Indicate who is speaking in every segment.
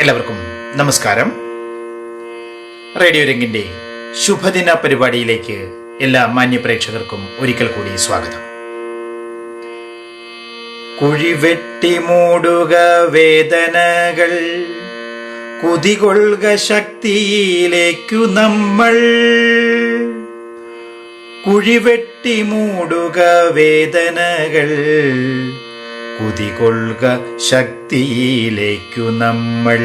Speaker 1: എല്ലാവർക്കും നമസ്കാരം. റേഡിയോ രംഗിന്റെ ശുഭദിന പരിപാടിയിലേക്ക് എല്ലാ മാന്യ പ്രേക്ഷകർക്കും ഒരിക്കൽ കൂടി സ്വാഗതം. കുഴിവെട്ടി മൂടുക വേദനകൾ കുതികൊള്ളുക ശക്തിയിലേക്കു നമ്മൾ. കുഴിവെട്ടി മൂടുക വേദനകൾ കുതികൊള്ളുക ശക്തിയിലേക്കു നമ്മൾ.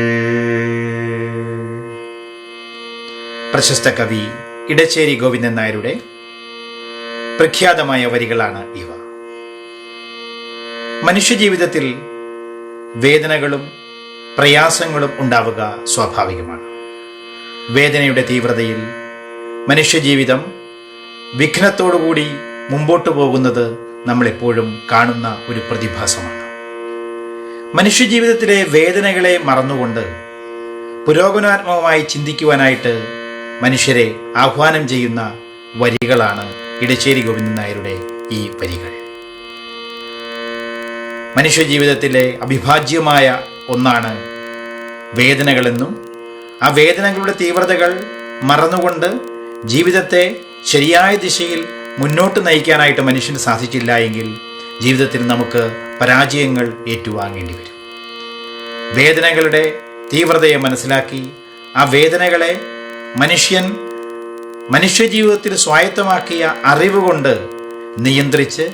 Speaker 1: പ്രശസ്ത കവി ഇടച്ചേരി ഗോവിന്ദൻ നായരുടെ പ്രഖ്യാതമായ വരികളാണ് ഇവ. മനുഷ്യജീവിതത്തിൽ വേദനകളും പ്രയാസങ്ങളും ഉണ്ടാവുക സ്വാഭാവികമാണ്. വേദനയുടെ തീവ്രതയിൽ മനുഷ്യജീവിതം വിഘ്നത്തോടുകൂടി മുമ്പോട്ടു പോകുന്നത് നമ്മളെപ്പോഴും കാണുന്ന ഒരു പ്രതിഭാസമാണ്. മനുഷ്യജീവിതത്തിലെ വേദനകളെ മറന്നുകൊണ്ട് പുരോഗമനാത്മകമായി ചിന്തിക്കുവാനായിട്ട് മനുഷ്യരെ ആഹ്വാനം ചെയ്യുന്ന വരികളാണ് ഇടശ്ശേരി ഗോവിന്ദൻ നായരുടെ ഈ വരികൾ. മനുഷ്യജീവിതത്തിലെ അവിഭാജ്യമായ ഒന്നാണ് വേദനകളെന്നും ആ വേദനകളുടെ തീവ്രതകൾ മറന്നുകൊണ്ട് ജീവിതത്തെ ശരിയായ ദിശയിൽ മുന്നോട്ട് നയിക്കാനായിട്ട് മനുഷ്യന് സാധിച്ചില്ല എങ്കിൽ ജീവിതത്തിൽ നമുക്ക് പരാജയങ്ങൾ ഏറ്റുവാങ്ങേണ്ടി വരും. വേദനകളുടെ തീവ്രതയെ മനസ്സിലാക്കി ആ വേദനകളെ മനുഷ്യൻ മനുഷ്യജീവിതത്തിൽ സ്വായത്തമാക്കിയ അറിവ് കൊണ്ട് നിയന്ത്രിച്ച്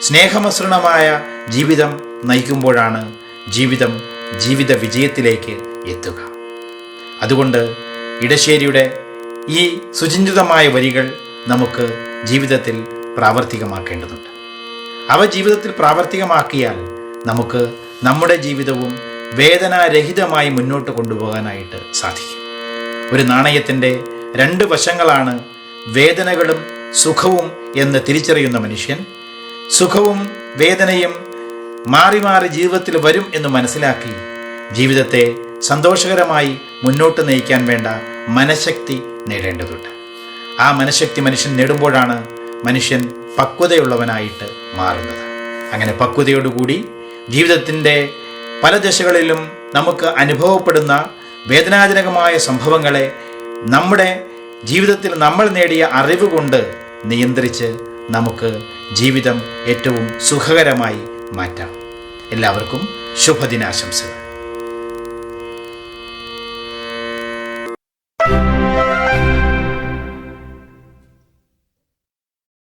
Speaker 1: സ്നേഹമസൃണമായ ജീവിതം നയിക്കുമ്പോഴാണ് ജീവിതം ജീവിത വിജയത്തിലേക്ക് എത്തുക. അതുകൊണ്ട് ഇടശ്ശേരിയുടെ ഈ സുചിന്തിതമായ വരികൾ നമുക്ക് ജീവിതത്തിൽ പ്രാവർത്തികമാക്കേണ്ടതുണ്ട്. അവ ജീവിതത്തിൽ പ്രാവർത്തികമാക്കിയാൽ നമുക്ക് നമ്മുടെ ജീവിതവും വേദനാരഹിതമായി മുന്നോട്ട് കൊണ്ടുപോകാനായിട്ട് സാധിക്കും. ഒരു നാണയത്തിന്റെ രണ്ട് വശങ്ങളാണ് വേദനകളും സുഖവും എന്ന് തിരിച്ചറിയുന്ന മനുഷ്യൻ. സുഖവും വേദനയും മാറി മാറി ജീവിതത്തിൽ വരും എന്ന് മനസ്സിലാക്കി ജീവിതത്തെ സന്തോഷകരമായി മുന്നോട്ട് നയിക്കാൻ വേണ്ട മനഃശക്തി നേടേണ്ടതുണ്ട്. ആ മനഃശക്തി മനുഷ്യൻ നേടുമ്പോഴാണ് മനുഷ്യൻ പക്വതയുള്ളവനായിട്ട് മാറുന്നത്. അങ്ങനെ പക്വതയോടുകൂടി ജീവിതത്തിന്റെ പല ദശകളിലും നമുക്ക് അനുഭവപ്പെടുന്ന വേദനാജനകമായ സംഭവങ്ങളെ നമ്മുടെ ജീവിതത്തിൽ നമ്മൾ നേടിയ അറിവ് കൊണ്ട് നിയന്ത്രിച്ച് നമുക്ക് ജീവിതം ഏറ്റവും സുഖകരമായി മാറ്റാം. എല്ലാവർക്കും ശുഭദിനാശംസകൾ.